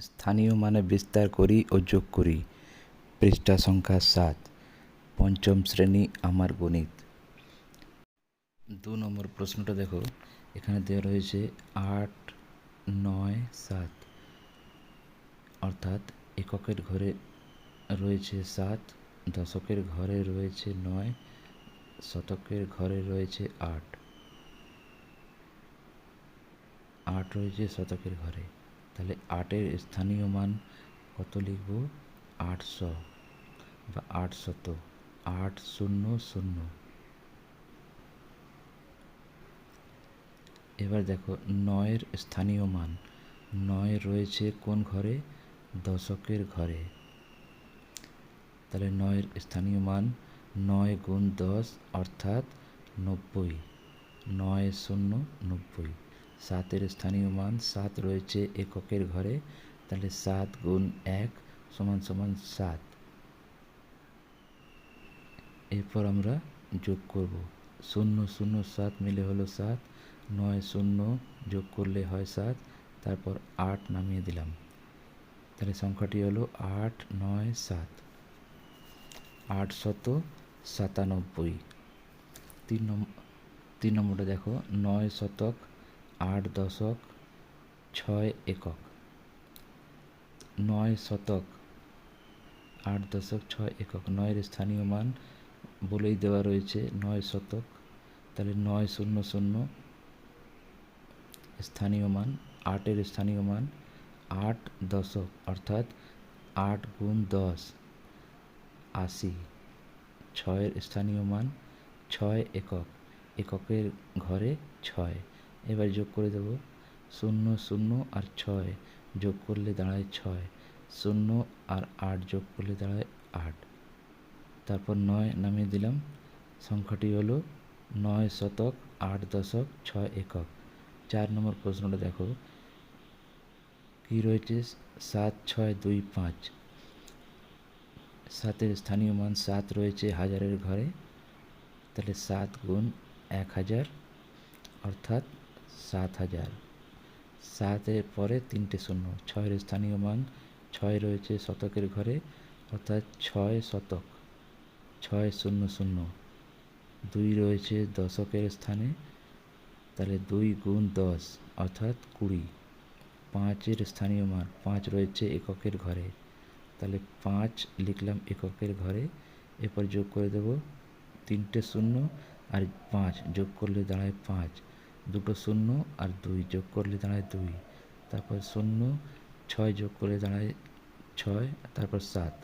স্থানীয় মানে বিস্তার করি ও যোগ করি। পৃষ্ঠা সংখ্যা সাত। পঞ্চম শ্রেণি আমার গণিত। দু নম্বর প্রশ্নটা দেখো। এখানে দেওয়া রয়েছে আট, নয়, সাত। অর্থাৎ এককের ঘরে রয়েছে সাত, দশকের ঘরে রয়েছে নয়, শতকের ঘরে রয়েছে আট। আট রয়েছে শতকের ঘরে। তাহলে আটের স্থানীয় মান কত লিখব? আটশো। বা আটশত। আট শূন্য শূন্য এবার দেখো নয়ের স্থানীয় মান। নয় রয়েছে কোন ঘরে? দশকের ঘরে। তাহলে নয়ের স্থানীয় মান নয় গুণ দশ অর্থাৎ নব্বই। নয় শূন্য নব্বই। সাতের স্থানীয় মান সাত রয়েছে এককের ঘরে, তাহলে সাত গুণ এক সমান সমান সাত। এরপর আমরা যোগ করব। শূন্য শূন্য, সাত মিলে হলো সাত, নয়, শূন্য যোগ করলে হয় সাত, তারপর আট নামিয়ে দিলাম। তাহলে সংখ্যাটি হলো আট, নয়, সাত। আটশত সাতানব্বই। তিন নম্বর তিন নম্বরটা দেখো, নয় শতক আট দশক, ছয় একক। নয় শতক, আট দশক, ছয় একক। নয়ের স্থানীয় মান বলেই দেওয়া রয়েছে নয় শতক। তাহলে নয় শূন্য শূন্য স্থানীয় মান, আটের স্থানীয় মান আট দশক, অর্থাৎ আট গুণ দশ, আশি। ছয়ের স্থানীয় মান ছয় একক। এককের ঘরে ছয়। এবার যোগ করে দেব। শূন্য শূন্য আর ছয় যোগ করলে দাঁড়ায় ছয়। শূন্য আর আট যোগ করলে দাঁড়ায় আট। তারপর নয় নামিয়ে দিলাম। সংখ্যাটি হলো নয় শতক আট দশক ছয় একক। চার নম্বর প্রশ্নটা দেখো। কী রয়েছে? সাত, ছয়, দুই, পাঁচ। সাতের স্থানীয় মান সাত রয়েছে হাজারের ঘরে। তাহলে সাত গুণ এক হাজার, অর্থাৎ সাত হাজার। সাতের পরে তিনটে শূন্য। ছয়ের স্থানীয় মান, ছয় রয়েছে শতকের ঘরে, অর্থাৎ ছয় শতক। ছয় শূন্য শূন্য। দুই রয়েছে দশকের স্থানে, তাহলে দুই গুণ দশ, অর্থাৎ কুড়ি। পাঁচের স্থানীয় মান, পাঁচ রয়েছে এককের ঘরে। তাহলে পাঁচ লিখলাম এককের ঘরে, এরপর যোগ করে দেব তিনটে শূন্য আর পাঁচ যোগ করলে দাঁড়ায় পাঁচ। দুটো শূন্য আর দুই যোগ করলে দাঁড়ায় দুই। তারপর শূন্য, ছয় যোগ করলে দাঁড়ায় ছয়, তারপর সাত।